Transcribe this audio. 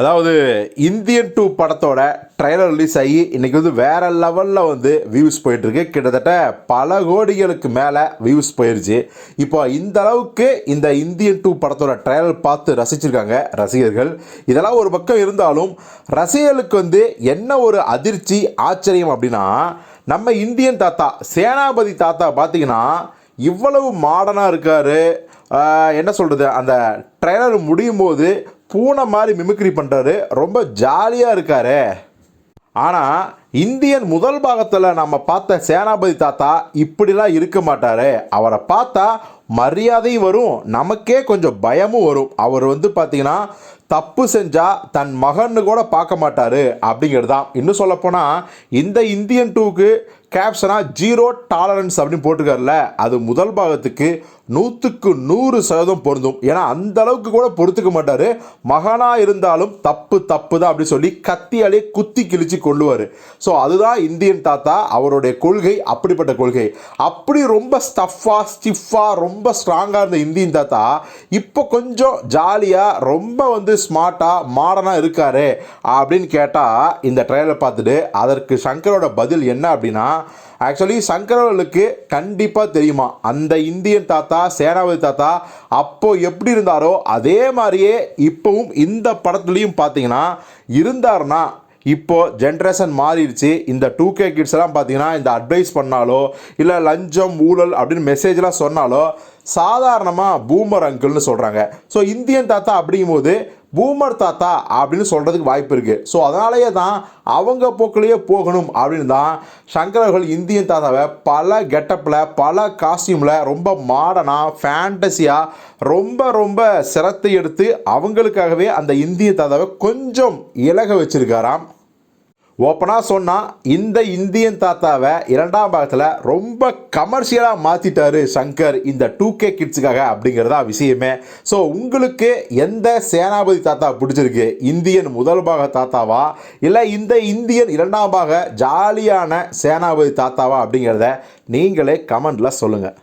அதாவது Indian two படத்தோட trailer release ஆகி இன்னைக்கு வந்து வேற லெவலில் வந்து வியூஸ் போயிட்டுருக்கு. கிட்டத்தட்ட பல கோடிகளுக்கு மேலே வியூஸ் போயிருச்சு. இப்போ இந்த அளவுக்கு இந்த இந்தியன் டூ படத்தோட ட்ரைலர் பார்த்து ரசிச்சிருக்காங்க ரசிகர்கள். இதெல்லாம் ஒரு பக்கம் இருந்தாலும் ரசிகர்களுக்கு வந்து என்ன ஒரு அதிர்ச்சி ஆச்சரியம் அப்படின்னா நம்ம இந்தியன் தாத்தா சேனாபதி தாத்தா பார்த்தீங்கன்னா இவ்வளவு மாடர்னாக இருக்கார். என்ன சொல்கிறது அந்த ட்ரெய்லர் முடியும் போது பூனை மாதிரி மிமிக்ரி பண்ணுறாரு ரொம்ப ஜாலியாக இருக்காரு. ஆனால் இந்தியன் முதல் பாகத்தில் நம்ம பார்த்த சேனாபதி தாத்தா இப்படிலாம் இருக்க மாட்டார். அவரை பார்த்தா மரியாதையும் வரும் நமக்கே கொஞ்சம் பயமும் வரும். அவர் வந்து பார்த்தீங்கன்னா தப்பு செஞ்சால் தன் மகன்னு கூட பார்க்க மாட்டார் அப்படிங்கிறது தான் இன்னும் சொல்லப்போனால் இந்த இந்தியன் டூக்கு கேப்ஷனாக ஜீரோ டாலரன்ஸ் அப்படின்னு போட்டிருக்காருல அது முதல் பாகத்துக்கு நூற்றுக்கு நூறு சதவீதம் பொருந்தும். ஏன்னா அந்த அளவுக்கு கூட பொறுத்துக்க மாட்டார். மகனாக இருந்தாலும் தப்பு தப்பு தான் அப்படின்னு சொல்லி கத்தியாலே குத்தி கிழிச்சு கொள்ளுவார் ஸோ அதுதான் இந்தியன் தாத்தா அவருடைய கொள்கை அப்படிப்பட்ட கொள்கை. அப்படி ரொம்ப ஸ்டஃப்பாக ஸ்டிஃபாக ரொம்ப ஸ்ட்ராங்காக இருந்த இந்தியன் தாத்தா இப்போ கொஞ்சம் ஜாலியாக ரொம்ப வந்து ஸ்மார்ட்டாக மாடர்னாக இருக்காரு அப்படின்னு கேட்டால் இந்த ட்ரையலை பார்த்துட்டு அதற்கு சங்கரோட பதில் என்ன அப்படின்னா ஆக்சுவலி சங்கரவர்களுக்கு கண்டிப்பாக தெரியுமா அந்த இந்தியன் தாத்தா சேனாபதி தாத்தா அப்போ எப்படி இருந்தாரோ அதே மாதிரியே இப்போவும் இந்த படத்துலையும் பார்த்தீங்கன்னா இருந்தாருன்னா இப்போ ஜென்ரேஷன் மாறிடுச்சு. இந்த டூ கே கிட்ஸ் எல்லாம் பார்த்தீங்கன்னா இந்த அட்வைஸ் பண்ணாலோ இல்லை லஞ்சம் ஊழல் அப்படின்னு மெசேஜ்லாம் சொன்னாலோ சாதாரணமாக பூமர் அங்கிள்னு சொல்கிறாங்க ஸோ இந்தியன் தாத்தா அப்படிங்கும்போது பூமர் தாத்தா அப்படின்னு சொல்கிறதுக்கு வாய்ப்பு இருக்குது ஸோ அதனாலேயே தான் அவங்க போக்கிலேயே போகணும் அப்படின்னு தான் சங்கரர்கள் இந்தியன் தாத்தாவை பல கெட்டப்பில் பல காஸ்டியூமில் ரொம்ப மாடனாக ஃபேண்டஸியாக ரொம்ப ரொம்ப சிரத்தை எடுத்து அவங்களுக்காகவே அந்த இந்திய தாத்தாவை கொஞ்சம் இலக வச்சிருக்காராம். ஓப்பனாக சொன்னால் இந்த இந்தியன் தாத்தாவை இரண்டாம் பாகத்தில் ரொம்ப கமர்ஷியலாக மாற்றிட்டாரு சங்கர் இந்த டூ கே கிட்ஸுக்காக அப்படிங்கிறதா விஷயமே. ஸோ உங்களுக்கு எந்த சேனாபதி தாத்தா பிடிச்சிருக்கு? இந்தியன் முதல் பாக தாத்தாவா? இல்லை இந்த இந்தியன் இரண்டாம் பாக ஜாலியான சேனாபதி தாத்தாவா அப்படிங்கிறத நீங்களே கமெண்டில் சொல்லுங்கள்